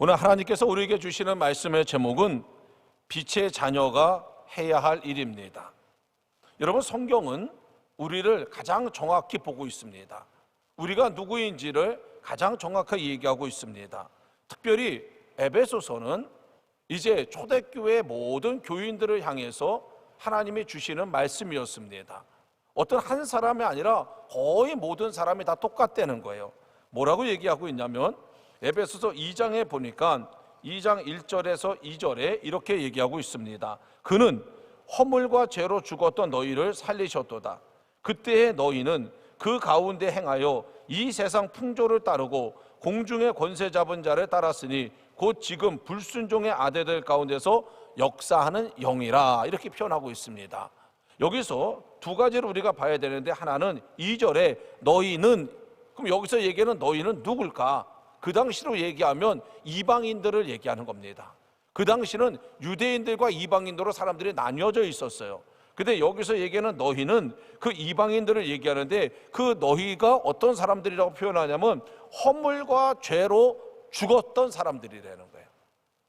오늘 하나님께서 우리에게 주시는 말씀의 제목은 빛의 자녀가 해야 할 일입니다. 여러분 성경은 우리를 가장 정확히 보고 있습니다. 우리가 누구인지를 가장 정확하게 얘기하고 있습니다. 특별히 에베소서는 이제 초대교회 모든 교인들을 향해서 하나님이 주시는 말씀이었습니다. 어떤 한 사람이 아니라 거의 모든 사람이 다 똑같다는 거예요. 뭐라고 얘기하고 있냐면 에베소서 2장에 보니까 2장 1절에서 2절에 이렇게 얘기하고 있습니다. 그는 허물과 죄로 죽었던 너희를 살리셨도다. 그때의 너희는 그 가운데 행하여 이 세상 풍조를 따르고 공중의 권세 잡은 자를 따랐으니 곧 지금 불순종의 아들들 가운데서 역사하는 영이라 이렇게 표현하고 있습니다. 여기서 두 가지를 우리가 봐야 되는데 하나는 2절에 너희는 그럼 여기서 얘기하는 너희는 누굴까? 그 당시로 얘기하면 이방인들을 얘기하는 겁니다. 그 당시는 유대인들과 이방인으로 사람들이 나뉘어져 있었어요. 근데 여기서 얘기하는 너희는 그 이방인들을 얘기하는데 그 너희가 어떤 사람들이라고 표현하냐면 허물과 죄로 죽었던 사람들이라는 거예요.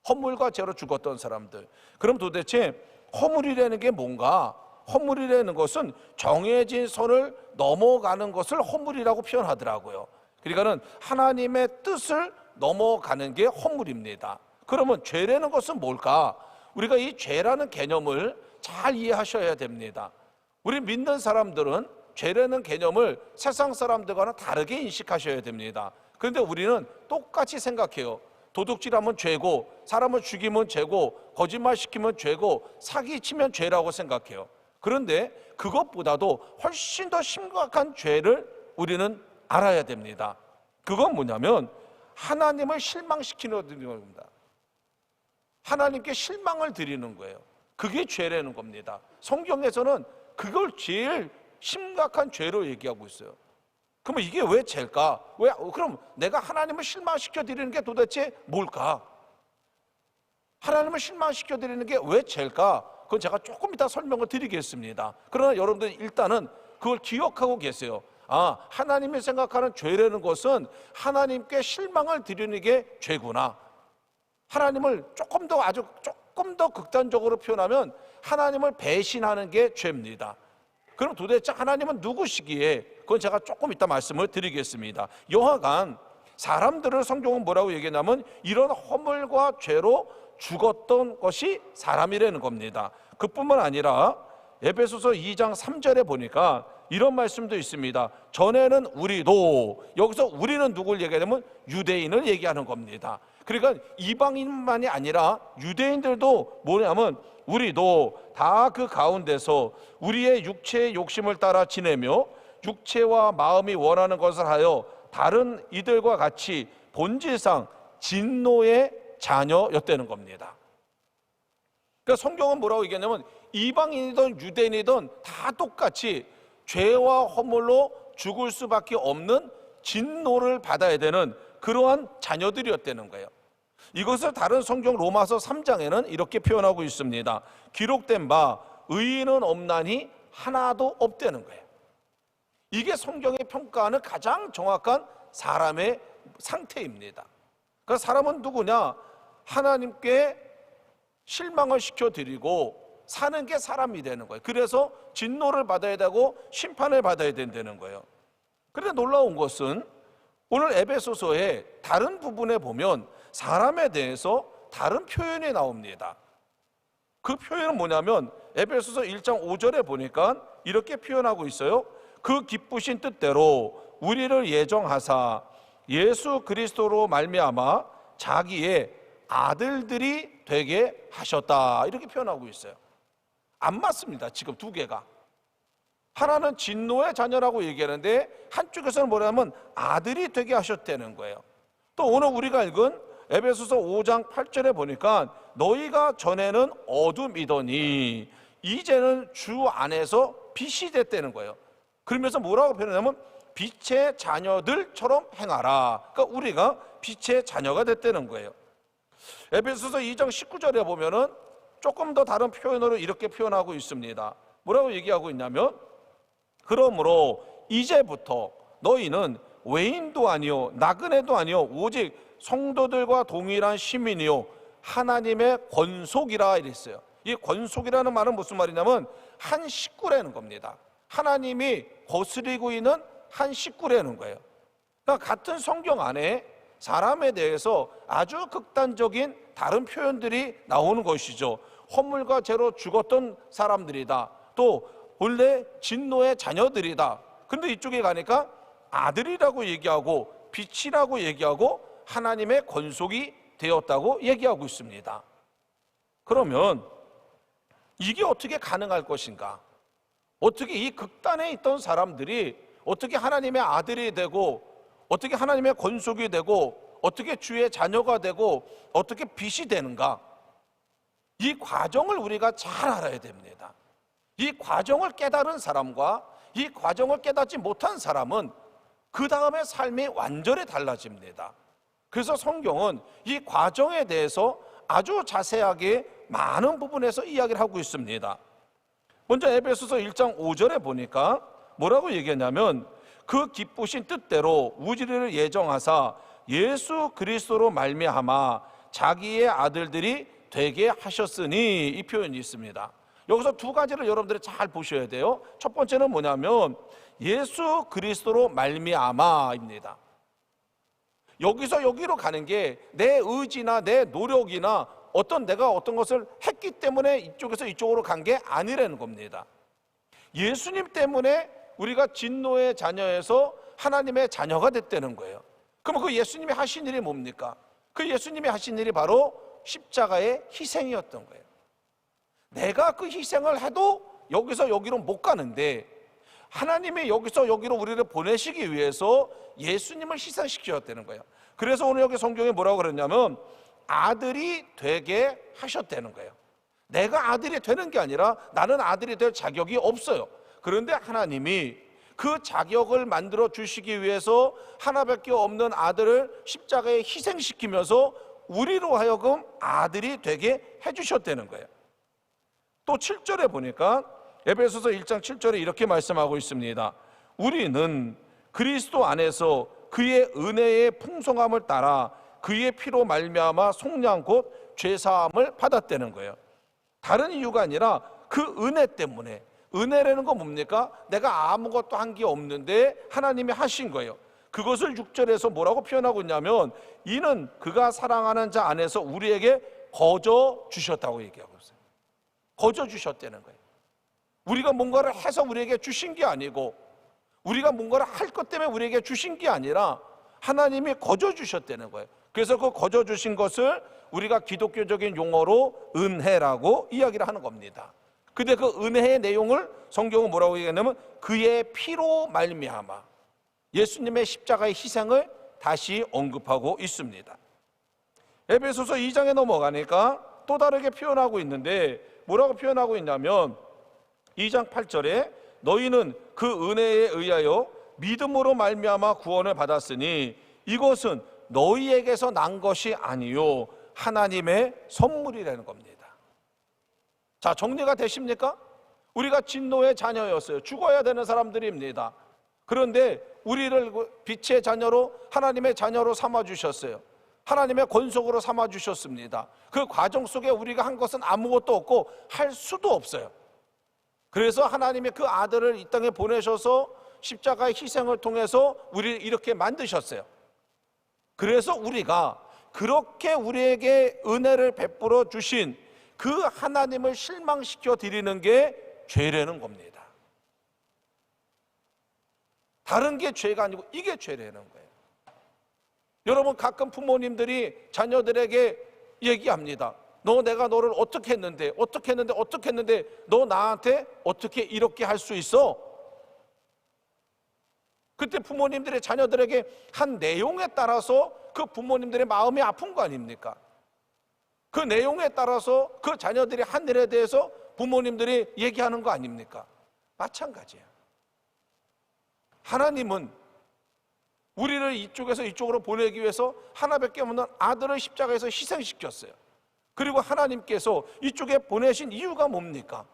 허물과 죄로 죽었던 사람들. 그럼 도대체 허물이라는 게 뭔가? 허물이라는 것은 정해진 선을 넘어가는 것을 허물이라고 표현하더라고요. 그러니까는 하나님의 뜻을 넘어가는 게 허물입니다. 그러면 죄라는 것은 뭘까? 우리가 이 죄라는 개념을 잘 이해하셔야 됩니다. 우리 믿는 사람들은 죄라는 개념을 세상 사람들과는 다르게 인식하셔야 됩니다. 그런데 우리는 똑같이 생각해요. 도둑질하면 죄고, 사람을 죽이면 죄고, 거짓말 시키면 죄고, 사기 치면 죄라고 생각해요. 그런데 그것보다도 훨씬 더 심각한 죄를 우리는 알아야 됩니다. 그건 뭐냐면 하나님을 실망시키는 겁니다. 하나님께 실망을 드리는 거예요. 그게 죄라는 겁니다. 성경에서는 그걸 제일 심각한 죄로 얘기하고 있어요. 그러면 이게 왜 죄일까? 왜 그럼 내가 하나님을 실망시켜 드리는 게 도대체 뭘까? 하나님을 실망시켜 드리는 게 왜 죄일까? 그건 제가 조금 이따 설명을 드리겠습니다. 그러나 여러분들 일단은 그걸 기억하고 계세요. 아, 하나님이 생각하는 죄라는 것은 하나님께 실망을 드리는 게 죄구나. 하나님을 조금 더 아주 조금 더 극단적으로 표현하면 하나님을 배신하는 게 죄입니다. 그럼 도대체 하나님은 누구시기에? 그건 제가 조금 이따 말씀을 드리겠습니다. 여하간 사람들을 성경은 뭐라고 얘기하냐면 이런 허물과 죄로 죽었던 것이 사람이라는 겁니다. 그뿐만 아니라 에베소서 2장 3절에 보니까 이런 말씀도 있습니다. 전에는 우리도 여기서 우리는 누굴 얘기하냐면 유대인을 얘기하는 겁니다. 그러니까 이방인만이 아니라 유대인들도 뭐냐면 우리도 다 그 가운데서 우리의 육체의 욕심을 따라 지내며 육체와 마음이 원하는 것을 하여 다른 이들과 같이 본질상 진노의 자녀였다는 겁니다. 그러니까 성경은 뭐라고 얘기하냐면 이방인이든 유대인이든 다 똑같이 죄와 허물로 죽을 수밖에 없는 진노를 받아야 되는 그러한 자녀들이었다는 거예요. 이것을 다른 성경 로마서 3장에는 이렇게 표현하고 있습니다. 기록된 바 의인은 없나니 하나도 없다는 거예요. 이게 성경의 평가하는 가장 정확한 사람의 상태입니다. 그 사람은 누구냐? 하나님께 실망을 시켜드리고 사는 게 사람이 되는 거예요. 그래서 진노를 받아야 되고 심판을 받아야 된다는 거예요. 그런데 놀라운 것은 오늘 에베소서의 다른 부분에 보면 사람에 대해서 다른 표현이 나옵니다. 그 표현은 뭐냐면 에베소서 1장 5절에 보니까 이렇게 표현하고 있어요. 그 기쁘신 뜻대로 우리를 예정하사 예수 그리스도로 말미암아 자기의 아들들이 되게 하셨다. 이렇게 표현하고 있어요. 안 맞습니다. 지금 두 개가. 하나는 진노의 자녀라고 얘기하는데 한쪽에서는 뭐냐면 아들이 되게 하셨다는 거예요. 또 오늘 우리가 읽은 에베소서 5장 8절에 보니까 너희가 전에는 어둠이더니 이제는 주 안에서 빛이 됐다는 거예요. 그러면서 뭐라고 표현하냐면 빛의 자녀들처럼 행하라. 그러니까 우리가 빛의 자녀가 됐다는 거예요. 에베소서 2장 19절에 보면은 조금 더 다른 표현으로 이렇게 표현하고 있습니다. 뭐라고 얘기하고 있냐면 그러므로 이제부터 너희는 외인도 아니요 나그네도 아니요 오직 성도들과 동일한 시민이요 하나님의 권속이라 이랬어요. 이 권속이라는 말은 무슨 말이냐면 한 식구라는 겁니다. 하나님이 거스리고 있는 한 식구라는 거예요. 그러니까 같은 성경 안에 사람에 대해서 아주 극단적인 다른 표현들이 나오는 것이죠. 허물과 죄로 죽었던 사람들이다. 또 원래 진노의 자녀들이다. 근데 이쪽에 가니까 아들이라고 얘기하고 빛이라고 얘기하고 하나님의 권속이 되었다고 얘기하고 있습니다. 그러면 이게 어떻게 가능할 것인가? 어떻게 이 극단에 있던 사람들이 어떻게 하나님의 아들이 되고 어떻게 하나님의 권속이 되고 어떻게 주의 자녀가 되고 어떻게 빛이 되는가? 이 과정을 우리가 잘 알아야 됩니다. 이 과정을 깨달은 사람과 이 과정을 깨닫지 못한 사람은 그 다음에 삶이 완전히 달라집니다. 그래서 성경은 이 과정에 대해서 아주 자세하게 많은 부분에서 이야기를 하고 있습니다. 먼저 에베소서 1장 5절에 보니까 뭐라고 얘기했냐면 그 기쁘신 뜻대로 우리를 예정하사 예수 그리스도로 말미암아 자기의 아들들이 되게 하셨으니 이 표현이 있습니다. 여기서 두 가지를 여러분들이 잘 보셔야 돼요. 첫 번째는 뭐냐면 예수 그리스도로 말미암아입니다. 여기서 여기로 가는 게 내 의지나 내 노력이나 어떤 내가 어떤 것을 했기 때문에 이쪽에서 이쪽으로 간 게 아니라는 겁니다. 예수님 때문에 우리가 진노의 자녀에서 하나님의 자녀가 됐다는 거예요. 그러면 그 예수님이 하신 일이 뭡니까? 그 예수님이 하신 일이 바로 십자가의 희생이었던 거예요. 내가 그 희생을 해도 여기서 여기로 못 가는데 하나님이 여기서 여기로 우리를 보내시기 위해서 예수님을 희생시켰다는 거예요. 그래서 오늘 여기 성경에 뭐라고 그랬냐면 아들이 되게 하셨다는 거예요. 내가 아들이 되는 게 아니라 나는 아들이 될 자격이 없어요. 그런데 하나님이 그 자격을 만들어 주시기 위해서 하나밖에 없는 아들을 십자가에 희생시키면서 우리로 하여금 아들이 되게 해주셨다는 거예요. 또 7절에 보니까 에베소서 1장 7절에 이렇게 말씀하고 있습니다. 우리는 그리스도 안에서 그의 은혜의 풍성함을 따라 그의 피로 말미암아 속량 곧 죄사함을 받았다는 거예요. 다른 이유가 아니라 그 은혜 때문에 은혜라는 건 뭡니까? 내가 아무것도 한 게 없는데 하나님이 하신 거예요. 그것을 6절에서 뭐라고 표현하고 있냐면 이는 그가 사랑하는 자 안에서 우리에게 거저 주셨다고 얘기하고 있어요. 거저 주셨다는 거예요. 우리가 뭔가를 해서 우리에게 주신 게 아니고 우리가 뭔가를 할 것 때문에 우리에게 주신 게 아니라 하나님이 거저 주셨다는 거예요. 그래서 그 거저 주신 것을 우리가 기독교적인 용어로 은혜라고 이야기를 하는 겁니다. 근데 그 은혜의 내용을 성경은 뭐라고 얘기하냐면 그의 피로 말미암아 예수님의 십자가의 희생을 다시 언급하고 있습니다. 에베소서 2장에 넘어가니까 또 다르게 표현하고 있는데 뭐라고 표현하고 있냐면 2장 8절에 너희는 그 은혜에 의하여 믿음으로 말미암아 구원을 받았으니 이것은 너희에게서 난 것이 아니요 하나님의 선물이라는 겁니다. 자, 정리가 되십니까? 우리가 진노의 자녀였어요. 죽어야 되는 사람들입니다. 그런데 우리를 그 빛의 자녀로 하나님의 자녀로 삼아 주셨어요. 하나님의 권속으로 삼아 주셨습니다. 그 과정 속에 우리가 한 것은 아무것도 없고 할 수도 없어요. 그래서 하나님의 그 아들을 이 땅에 보내셔서 십자가의 희생을 통해서 우리를 이렇게 만드셨어요. 그래서 우리가 그렇게 우리에게 은혜를 베풀어 주신 그 하나님을 실망시켜 드리는 게 죄라는 겁니다. 다른 게 죄가 아니고 이게 죄라는 거예요. 여러분 가끔 부모님들이 자녀들에게 얘기합니다. 너 내가 너를 어떻게 했는데 어떻게 했는데 어떻게 했는데 너 나한테 어떻게 이렇게 할 수 있어? 그때 부모님들의 자녀들에게 한 내용에 따라서 그 부모님들의 마음이 아픈 거 아닙니까? 그 내용에 따라서 그 자녀들이 한 일에 대해서 부모님들이 얘기하는 거 아닙니까? 마찬가지예요. 하나님은 우리를 이쪽에서 이쪽으로 보내기 위해서 하나밖에 없는 아들을 십자가에서 희생시켰어요. 그리고 하나님께서 이쪽에 보내신 이유가 뭡니까?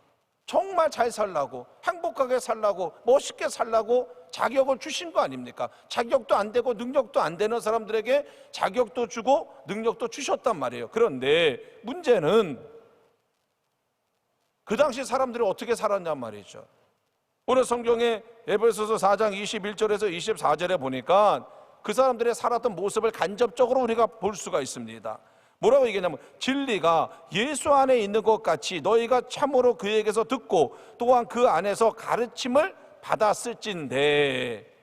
정말 잘 살라고, 행복하게 살라고, 멋있게 살라고 자격을 주신 거 아닙니까? 자격도 안 되고 능력도 안 되는 사람들에게 자격도 주고 능력도 주셨단 말이에요. 그런데 문제는 그 당시 사람들이 어떻게 살았냔 말이죠. 오늘 성경에 에베소서 4장 21절에서 24절에 보니까 그 사람들의 살았던 모습을 간접적으로 우리가 볼 수가 있습니다. 뭐라고 얘기하냐면 진리가 예수 안에 있는 것 같이 너희가 참으로 그에게서 듣고 또한 그 안에서 가르침을 받았을진데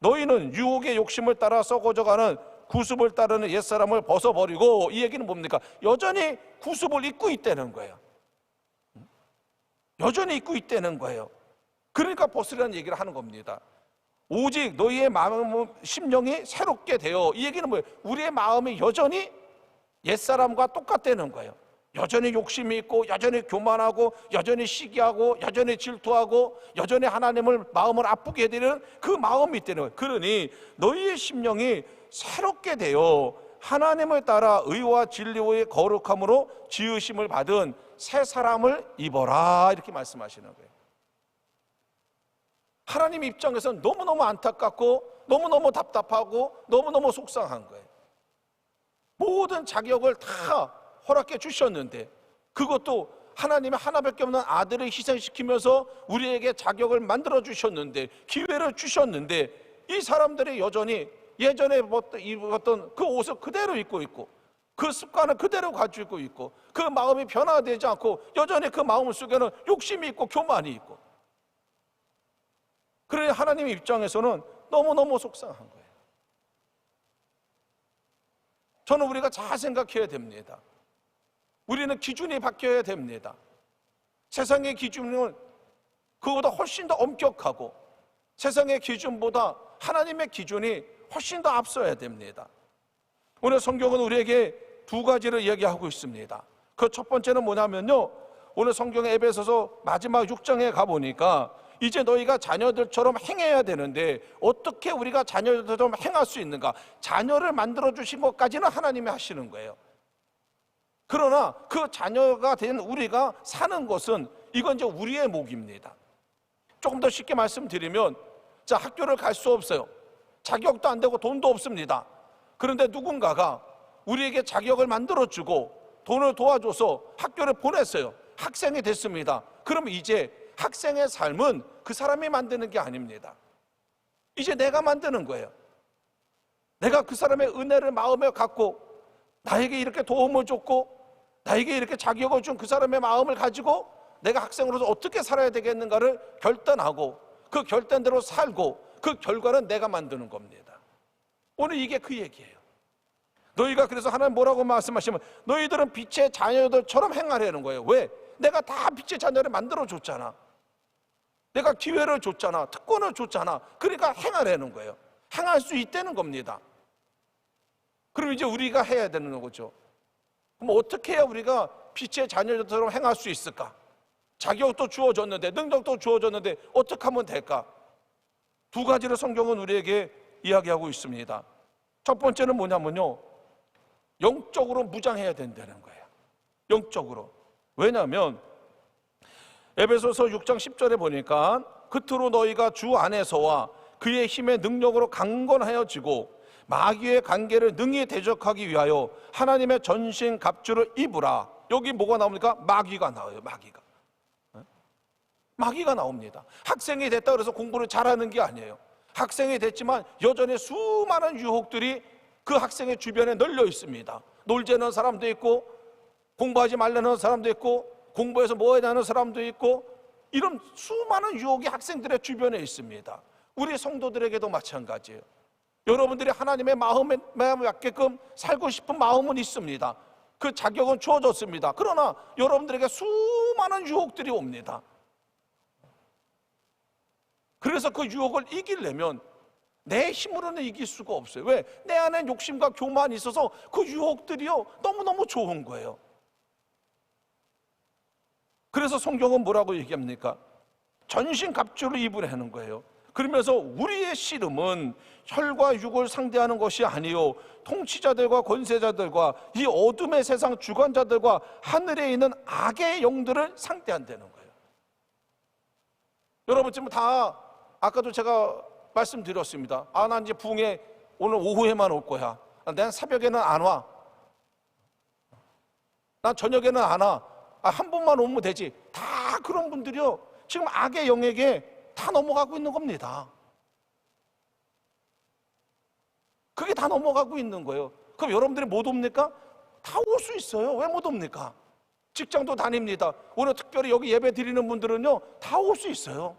너희는 유혹의 욕심을 따라 썩어져가는 구습을 따르는 옛사람을 벗어버리고 이 얘기는 뭡니까? 여전히 구습을 입고 있다는 거예요. 여전히 입고 있다는 거예요. 그러니까 벗으라는 얘기를 하는 겁니다. 오직 너희의 마음, 심령이 새롭게 되어 이 얘기는 뭐예요? 우리의 마음이 여전히 옛사람과 똑같다는 거예요. 여전히 욕심이 있고, 여전히 교만하고, 여전히 시기하고, 여전히 질투하고, 여전히 하나님을 마음을 아프게 해드리는 그 마음이 있다는 거예요. 그러니 너희의 심령이 새롭게 되어 하나님을 따라 의와 진리의 거룩함으로 지으심을 받은 새 사람을 입어라 이렇게 말씀하시는 거예요. 하나님 입장에서는 너무너무 안타깝고 너무너무 답답하고 너무너무 속상한 거예요. 모든 자격을 다 허락해 주셨는데 그것도 하나님의 하나밖에 없는 아들을 희생시키면서 우리에게 자격을 만들어 주셨는데 기회를 주셨는데 이 사람들이 여전히 예전에 입었던 그 옷을 그대로 입고 있고 그 습관을 그대로 가지고 있고 그 마음이 변화되지 않고 여전히 그 마음 속에는 욕심이 있고 교만이 있고 그러니 하나님 입장에서는 너무너무 속상한 거예요. 저는 우리가 잘 생각해야 됩니다. 우리는 기준이 바뀌어야 됩니다. 세상의 기준은 그보다 훨씬 더 엄격하고 세상의 기준보다 하나님의 기준이 훨씬 더 앞서야 됩니다. 오늘 성경은 우리에게 두 가지를 이야기하고 있습니다. 그 첫 번째는 뭐냐면요. 오늘 성경의 에베소서 마지막 6장에 가보니까 이제 너희가 자녀들처럼 행해야 되는데 어떻게 우리가 자녀들처럼 행할 수 있는가? 자녀를 만들어 주신 것까지는 하나님이 하시는 거예요. 그러나 그 자녀가 된 우리가 사는 것은 이건 이제 우리의 목입니다. 조금 더 쉽게 말씀드리면 자 학교를 갈 수 없어요. 자격도 안 되고 돈도 없습니다. 그런데 누군가가 우리에게 자격을 만들어 주고 돈을 도와줘서 학교를 보냈어요. 학생이 됐습니다. 그럼 이제 학생의 삶은 그 사람이 만드는 게 아닙니다. 이제 내가 만드는 거예요. 내가 그 사람의 은혜를 마음에 갖고 나에게 이렇게 도움을 줬고 나에게 이렇게 자격을 준 그 사람의 마음을 가지고 내가 학생으로서 어떻게 살아야 되겠는가를 결단하고 그 결단대로 살고 그 결과는 내가 만드는 겁니다. 오늘 이게 그 얘기예요. 너희가 그래서 하나님 뭐라고 말씀하시면 너희들은 빛의 자녀들처럼 행하려는 거예요. 왜? 내가 다 빛의 자녀를 만들어 줬잖아. 내가 기회를 줬잖아. 특권을 줬잖아. 그러니까 행하려는 거예요. 행할 수 있다는 겁니다. 그럼 이제 우리가 해야 되는 거죠. 그럼 어떻게 해야 우리가 빛의 자녀들처럼 행할 수 있을까? 자격도 주어졌는데, 능력도 주어졌는데, 어떻게 하면 될까? 두 가지를 성경은 우리에게 이야기하고 있습니다. 첫 번째는 뭐냐면요. 영적으로 무장해야 된다는 거예요. 영적으로. 왜냐하면 에베소서 6장 10절에 보니까 그토록 너희가 주 안에서와 그의 힘의 능력으로 강건하여지고 마귀의 관계를 능히 대적하기 위하여 하나님의 전신 갑주를 입으라. 여기 뭐가 나옵니까? 마귀가 나와요. 마귀가. 네? 마귀가 나옵니다. 학생이 됐다 그래서 공부를 잘하는 게 아니에요. 학생이 됐지만 여전히 수많은 유혹들이 그 학생의 주변에 널려 있습니다. 놀자는 사람도 있고 공부하지 말라는 사람도 있고 공부해서 뭐 하냐는 사람도 있고 이런 수많은 유혹이 학생들의 주변에 있습니다. 우리 성도들에게도 마찬가지예요. 여러분들이 하나님의 마음에 맞게끔 살고 싶은 마음은 있습니다. 그 자격은 주어졌습니다. 그러나 여러분들에게 수많은 유혹들이 옵니다. 그래서 그 유혹을 이기려면 내 힘으로는 이길 수가 없어요. 왜? 내 안에 욕심과 교만이 있어서 그 유혹들이요 너무너무 좋은 거예요. 그래서 성경은 뭐라고 얘기합니까? 전신 갑주를 입으라는 거예요. 그러면서 우리의 씨름은 혈과 육을 상대하는 것이 아니요 통치자들과 권세자들과 이 어둠의 세상 주관자들과 하늘에 있는 악의 영들을 상대한다는 거예요. 여러분 지금 다 아까도 제가 말씀드렸습니다. 아, 난 이제 부흥회 오늘 오후에만 올 거야. 아, 난 새벽에는 안 와. 난 저녁에는 안 와. 아, 한 번만 오면 되지. 다 그런 분들이요. 지금 악의 영에게 다 넘어가고 있는 겁니다. 그게 다 넘어가고 있는 거예요. 그럼 여러분들이 못 옵니까? 다 올 수 있어요. 왜 못 옵니까? 직장도 다닙니다. 오늘 특별히 여기 예배 드리는 분들은요, 다 올 수 있어요.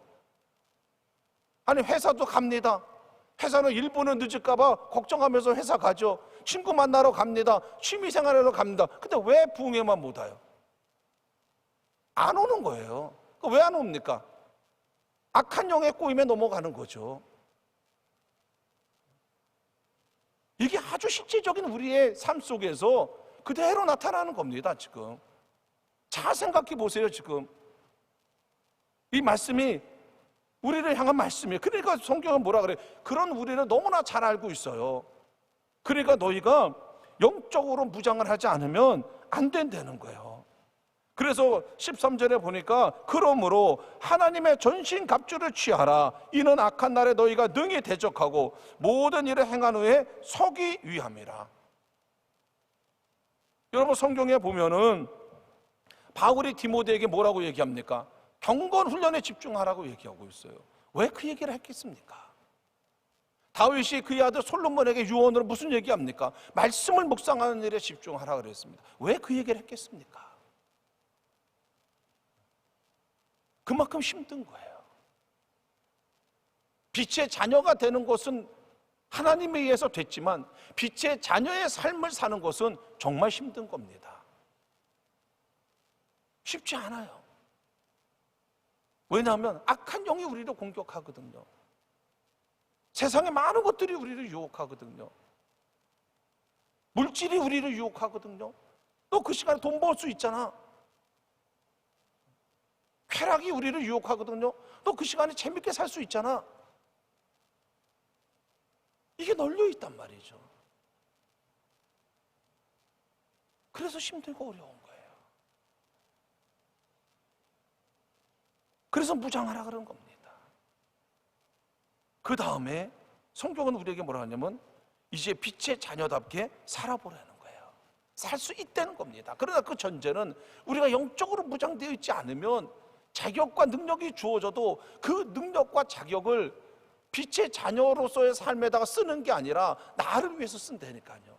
아니, 회사도 갑니다. 회사는 1분은 늦을까봐 걱정하면서 회사 가죠. 친구 만나러 갑니다. 취미 생활하러 갑니다. 근데 왜 부흥회만 못 와요? 안 오는 거예요. 왜 안 옵니까? 악한 영에 꼬임에 넘어가는 거죠. 이게 아주 실제적인 우리의 삶 속에서 그대로 나타나는 겁니다, 지금. 잘 생각해 보세요, 지금. 이 말씀이 우리를 향한 말씀이에요. 그러니까 성경은 뭐라 그래? 그런 우리를 너무나 잘 알고 있어요. 그러니까 너희가 영적으로 무장을 하지 않으면 안 된다는 거예요. 그래서 13절에 보니까 그러므로 하나님의 전신 갑주를 취하라 이는 악한 날에 너희가 능히 대적하고 모든 일을 행한 후에 서기 위함이라. 여러분 성경에 보면은 바울이 디모데에게 뭐라고 얘기합니까? 경건 훈련에 집중하라고 얘기하고 있어요. 왜 그 얘기를 했겠습니까? 다윗이 그의 아들 솔로몬에게 유언으로 무슨 얘기합니까? 말씀을 묵상하는 일에 집중하라 그랬습니다. 왜 그 얘기를 했겠습니까? 그만큼 힘든 거예요. 빛의 자녀가 되는 것은 하나님에 의해서 됐지만 빛의 자녀의 삶을 사는 것은 정말 힘든 겁니다. 쉽지 않아요. 왜냐하면 악한 영이 우리를 공격하거든요. 세상에 많은 것들이 우리를 유혹하거든요. 물질이 우리를 유혹하거든요. 또그 시간에 돈 벌 수 있잖아. 쾌락이 우리를 유혹하거든요. 또그 시간에 재밌게 살 수 있잖아. 이게 널려 있단 말이죠. 그래서 힘들고 어려운 거예요. 그래서 무장하라 그런 겁니다. 그 다음에 성경은 우리에게 뭐라 하냐면 이제 빛의 자녀답게 살아보라는 거예요. 살 수 있다는 겁니다. 그러나 그 전제는 우리가 영적으로 무장되어 있지 않으면 자격과 능력이 주어져도 그 능력과 자격을 빛의 자녀로서의 삶에다가 쓰는 게 아니라 나를 위해서 쓴다니까요.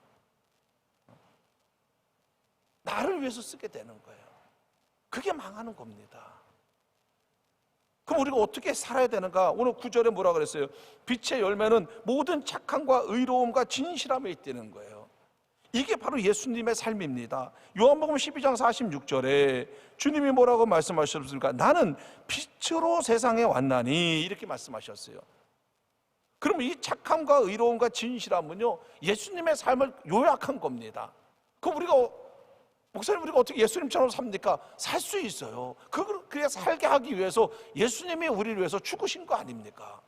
나를 위해서 쓰게 되는 거예요. 그게 망하는 겁니다. 그럼 우리가 어떻게 살아야 되는가? 오늘 구절에 뭐라 그랬어요? 빛의 열매는 모든 착함과 의로움과 진실함에 있다는 거예요. 이게 바로 예수님의 삶입니다. 요한복음 12장 46절에 주님이 뭐라고 말씀하셨습니까? 나는 빛으로 세상에 왔나니 이렇게 말씀하셨어요. 그럼 이 착함과 의로움과 진실함은요 예수님의 삶을 요약한 겁니다. 그럼 우리가 목사님 우리가 어떻게 예수님처럼 삽니까? 살 수 있어요. 그렇게 살게 하기 위해서 예수님이 우리를 위해서 죽으신 거 아닙니까?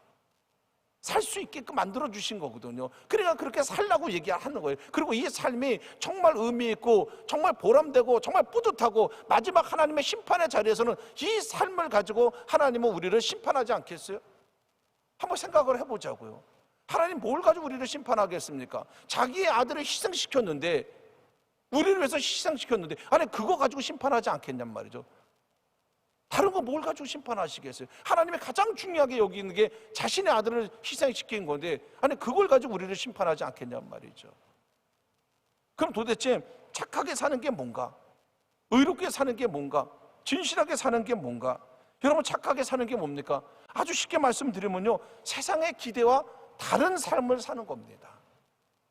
살 수 있게끔 만들어 주신 거거든요. 그러니까 그렇게 살라고 얘기하는 거예요. 그리고 이 삶이 정말 의미 있고 정말 보람되고 정말 뿌듯하고 마지막 하나님의 심판의 자리에서는 이 삶을 가지고 하나님은 우리를 심판하지 않겠어요? 한번 생각을 해 보자고요. 하나님 뭘 가지고 우리를 심판하겠습니까? 자기의 아들을 희생시켰는데 우리를 위해서 희생시켰는데 아니 그거 가지고 심판하지 않겠냔 말이죠. 다른 거 뭘 가지고 심판하시겠어요? 하나님이 가장 중요하게 여기는 게 자신의 아들을 희생시킨 건데 아니 그걸 가지고 우리를 심판하지 않겠냔 말이죠. 그럼 도대체 착하게 사는 게 뭔가? 의롭게 사는 게 뭔가? 진실하게 사는 게 뭔가? 여러분 착하게 사는 게 뭡니까? 아주 쉽게 말씀드리면요. 세상의 기대와 다른 삶을 사는 겁니다.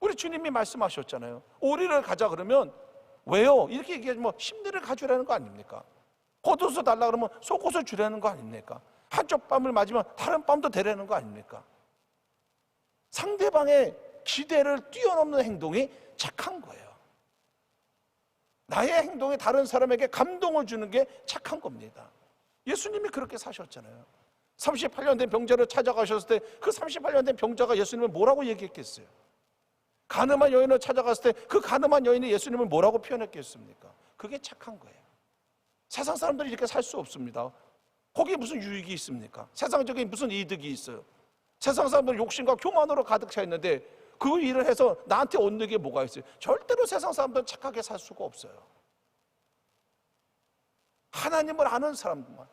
우리 주님이 말씀하셨잖아요. 오리를 가자 그러면 왜요? 이렇게 얘기하면 뭐 심리를 가져라는 거 아닙니까? 겉옷을 달라 그러면 속옷을 주라는 거 아닙니까? 한쪽 뺨을 맞으면 다른 뺨도 대라는 거 아닙니까? 상대방의 기대를 뛰어넘는 행동이 착한 거예요. 나의 행동이 다른 사람에게 감동을 주는 게 착한 겁니다. 예수님이 그렇게 사셨잖아요. 38년 된 병자를 찾아가셨을 때 그 38년 된 병자가 예수님을 뭐라고 얘기했겠어요? 가늠한 여인을 찾아갔을 때 그 가늠한 여인이 예수님을 뭐라고 표현했겠습니까? 그게 착한 거예요. 세상 사람들이 이렇게 살 수 없습니다. 거기에 무슨 유익이 있습니까? 세상적인 무슨 이득이 있어요? 세상 사람들 욕심과 교만으로 가득 차 있는데 그 일을 해서 나한테 얻는 게 뭐가 있어요? 절대로 세상 사람들은 착하게 살 수가 없어요. 하나님을 아는 사람들만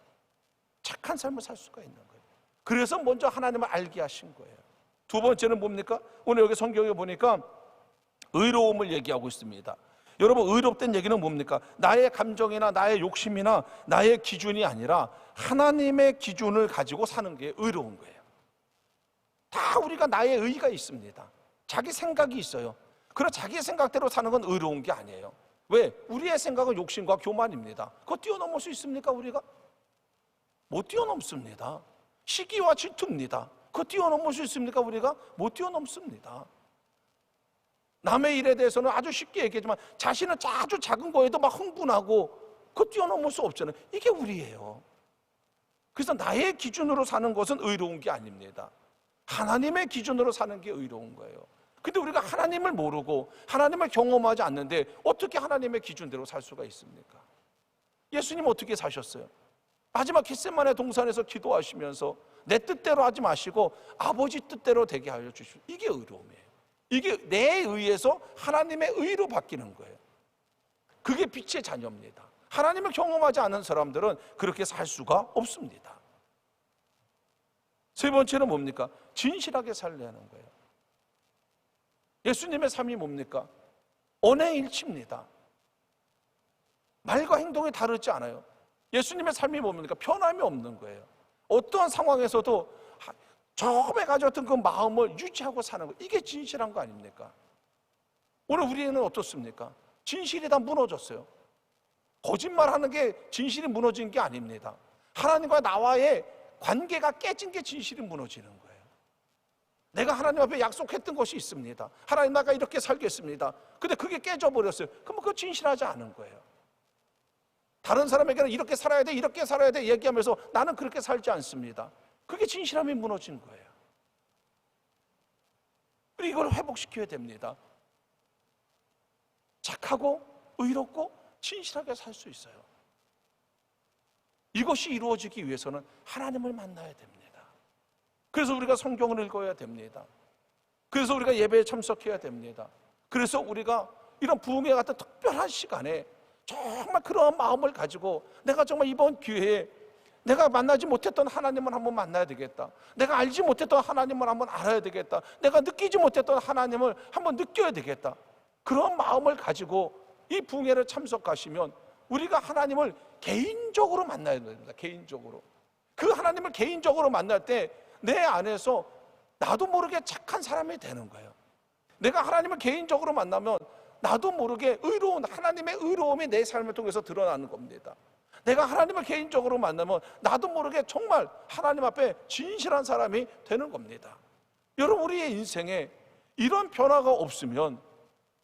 착한 삶을 살 수가 있는 거예요. 그래서 먼저 하나님을 알게 하신 거예요. 두 번째는 뭡니까? 오늘 여기 성경에 보니까 의로움을 얘기하고 있습니다. 여러분 의롭다는 얘기는 뭡니까? 나의 감정이나 나의 욕심이나 나의 기준이 아니라 하나님의 기준을 가지고 사는 게 의로운 거예요. 다 우리가 나의 의가 있습니다. 자기 생각이 있어요. 그러 자기 생각대로 사는 건 의로운 게 아니에요. 왜? 우리의 생각은 욕심과 교만입니다. 그거 뛰어넘을 수 있습니까, 우리가? 못 뛰어넘습니다. 시기와 질투입니다. 그거 뛰어넘을 수 있습니까, 우리가? 못 뛰어넘습니다. 남의 일에 대해서는 아주 쉽게 얘기하지만 자신은 아주 작은 거에도 막 흥분하고 그거 뛰어넘을 수 없잖아요. 이게 우리예요. 그래서 나의 기준으로 사는 것은 의로운 게 아닙니다. 하나님의 기준으로 사는 게 의로운 거예요. 근데 우리가 하나님을 모르고 하나님을 경험하지 않는데 어떻게 하나님의 기준대로 살 수가 있습니까? 예수님 어떻게 사셨어요? 마지막 겟세만의 동산에서 기도하시면서 내 뜻대로 하지 마시고 아버지 뜻대로 되게 하여 주시오. 이게 의로움이에요. 이게 내 의에서 하나님의 의로 바뀌는 거예요. 그게 빛의 자녀입니다. 하나님을 경험하지 않은 사람들은 그렇게 살 수가 없습니다. 세 번째는 뭡니까? 진실하게 살려는 거예요. 예수님의 삶이 뭡니까? 언행일치입니다. 말과 행동이 다르지 않아요. 예수님의 삶이 뭡니까? 변함이 없는 거예요. 어떠한 상황에서도 처음에 가졌던 그 마음을 유지하고 사는 거 이게 진실한 거 아닙니까? 오늘 우리는 어떻습니까? 진실이 다 무너졌어요. 거짓말하는 게 진실이 무너진 게 아닙니다. 하나님과 나와의 관계가 깨진 게 진실이 무너지는 거예요. 내가 하나님 앞에 약속했던 것이 있습니다. 하나님 나가 이렇게 살겠습니다. 근데 그게 깨져버렸어요. 그러면 그거 진실하지 않은 거예요. 다른 사람에게는 이렇게 살아야 돼, 이렇게 살아야 돼 얘기하면서 나는 그렇게 살지 않습니다. 그게 진실함이 무너진 거예요. 그리고 이걸 회복시켜야 됩니다. 착하고 의롭고 진실하게 살 수 있어요. 이것이 이루어지기 위해서는 하나님을 만나야 됩니다. 그래서 우리가 성경을 읽어야 됩니다. 그래서 우리가 예배에 참석해야 됩니다. 그래서 우리가 이런 부흥회 같은 특별한 시간에 정말 그런 마음을 가지고 내가 정말 이번 기회에 내가 만나지 못했던 하나님을 한번 만나야 되겠다. 내가 알지 못했던 하나님을 한번 알아야 되겠다. 내가 느끼지 못했던 하나님을 한번 느껴야 되겠다. 그런 마음을 가지고 이 부흥회를 참석하시면 우리가 하나님을 개인적으로 만나야 됩니다. 개인적으로. 그 하나님을 개인적으로 만날 때 내 안에서 나도 모르게 착한 사람이 되는 거예요. 내가 하나님을 개인적으로 만나면 나도 모르게 의로운 하나님의 의로움이 내 삶을 통해서 드러나는 겁니다. 내가 하나님을 개인적으로 만나면 나도 모르게 정말 하나님 앞에 진실한 사람이 되는 겁니다. 여러분 우리의 인생에 이런 변화가 없으면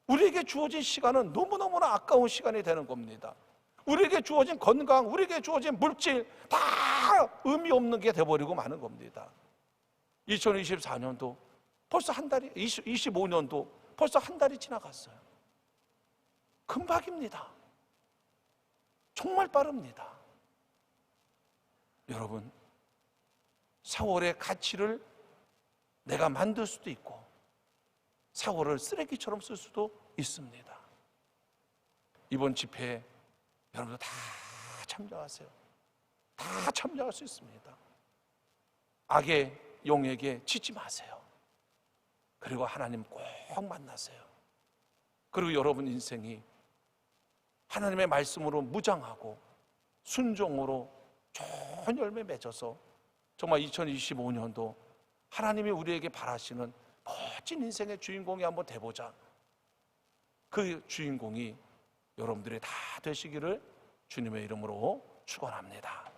우리에게 주어진 시간은 너무너무나 아까운 시간이 되는 겁니다. 우리에게 주어진 건강, 우리에게 주어진 물질 다 의미 없는 게 돼버리고 마는 겁니다. 2024년도 벌써 한 달이 20, 25년도 벌써 한 달이 지나갔어요. 금방입니다. 정말 빠릅니다. 여러분, 사월의 가치를 내가 만들 수도 있고, 사월을 쓰레기처럼 쓸 수도 있습니다. 이번 집회에 여러분들 다 참여하세요. 다 참여할 수 있습니다. 악의 용에게 지지 마세요. 그리고 하나님 꼭 만나세요. 그리고 여러분 인생이 하나님의 말씀으로 무장하고 순종으로 좋은 열매 맺어서 정말 2025년도 하나님이 우리에게 바라시는 멋진 인생의 주인공이 한번 돼보자. 그 주인공이 여러분들이 다 되시기를 주님의 이름으로 축원합니다.